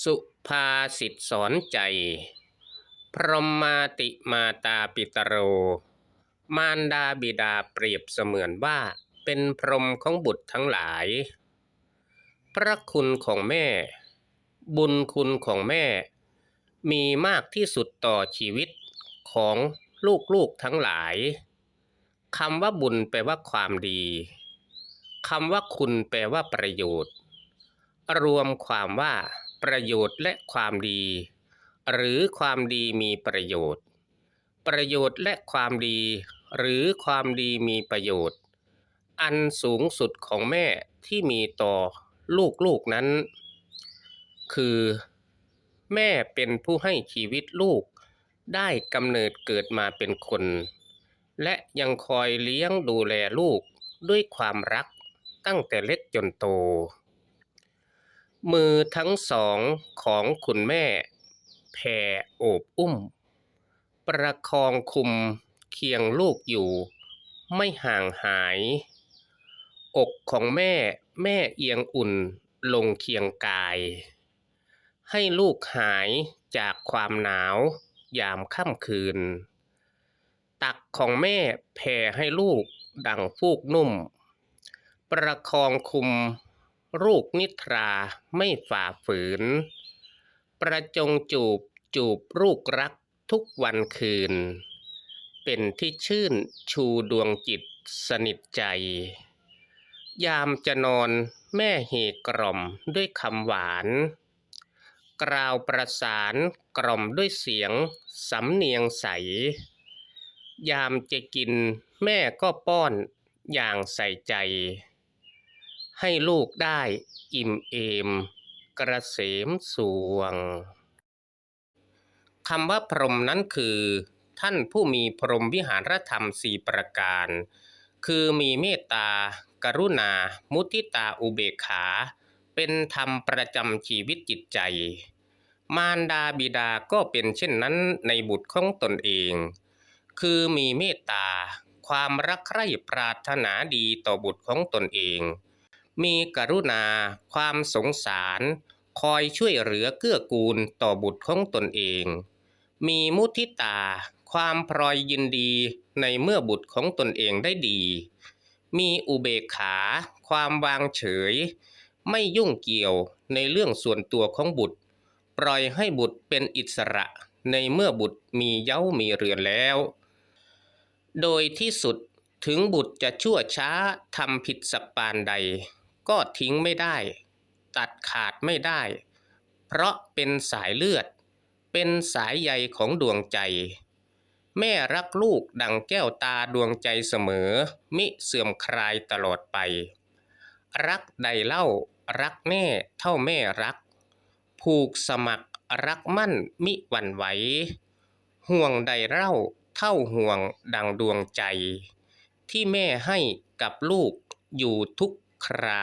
สุภาษิตสอนใจ พรหมาติมาตาปิตโร มารดาบิดาเปรียบเสมือนว่าเป็นพรหมของบุตรทั้งหลาย พระคุณของแม่ บุญคุณของแม่ มีมากที่สุดต่อชีวิตของลูกๆทั้งหลายคำว่าบุญแปลว่าความดีคำว่าคุณแปลว่าประโยชน์ รวมความว่า ประโยชน์และความดี หรือความดีมีประโยชน์ ประโยชน์และความดี หรือความดีมีประโยชน์ อันสูงสุดของแม่ที่มีต่อลูกๆนั้น คือ แม่เป็นผู้ให้ชีวิตลูกได้กำเนิดเกิดมาเป็นคน และยังคอยเลี้ยงดูแลลูกด้วยความรักตั้งแต่เล็กจนโต มือทั้งสองของคุณแม่แผ่โอบอุ้ม ประคองคุมเคียงลูกอยู่ ไม่ห่างหาย อกของแม่แม่เอียงอุ่นลงเคียงกาย ให้ลูกหายจากความหนาวยามค่ำคืน ตักของแม่แผ่ให้ลูกดังฟูกนุ่ม ประคองคุม ลูกนิทราไม่ฝ่าฝืน ประจงจูบจูบลูกรักทุกวันคืน เป็นที่ชื่นชูดวงจิตสนิทใจ ยามจะนอนแม่เฮกล่อมด้วยคำหวาน กล่าวประสานกล่อมด้วยเสียงสำเนียงใส ยามจะกินแม่ก็ป้อนอย่างใส่ใจ ให้ลูกได้อิ่มเอม กระเสมสวงคำว่าพรหมนั้นคือ ท่านผู้มีพรหมวิหารธรรมสี่ประการ คือมีเมตตา กรุณา มุทิตาอุเบกขา เป็นธรรมประจำชีวิตจิตใจ มารดาบิดาก็เป็นเช่นนั้นในบุตรของตนเอง คือมีเมตตา ความรักใคร่ปรารถนาดีต่อบุตรของตนเอง มีกรุณา ความสงสาร คอยช่วยเหลือเกื้อกูลต่อบุตรของตนเอง มีมุทิตา ความพลอยยินดีในเมื่อบุตรของตนเองได้ดี มีอุเบกขา ความวางเฉย ไม่ยุ่งเกี่ยวในเรื่องส่วนตัวของบุตร ปล่อยให้บุตรเป็นอิสระในเมื่อบุตรมีเย้ามีเรือนแล้ว โดยที่สุดถึงบุตรจะชั่วช้าทำผิดสักปานใด ก็ทิ้งไม่ได้ ตัดขาดไม่ได้ เพราะเป็นสายเลือด เป็นสายใยของดวงใจ แม่รักลูกดังแก้วตาดวงใจเสมอ มิเสื่อมคลายตลอดไป รักใดเล่ารักแน่เท่าแม่รัก ผูกสมัครรักมั่นมิหวั่นไหว ห่วงใดเล่าเท่าห่วงดังดวงใจ ที่แม่ให้กับลูกอยู่ทุก ครา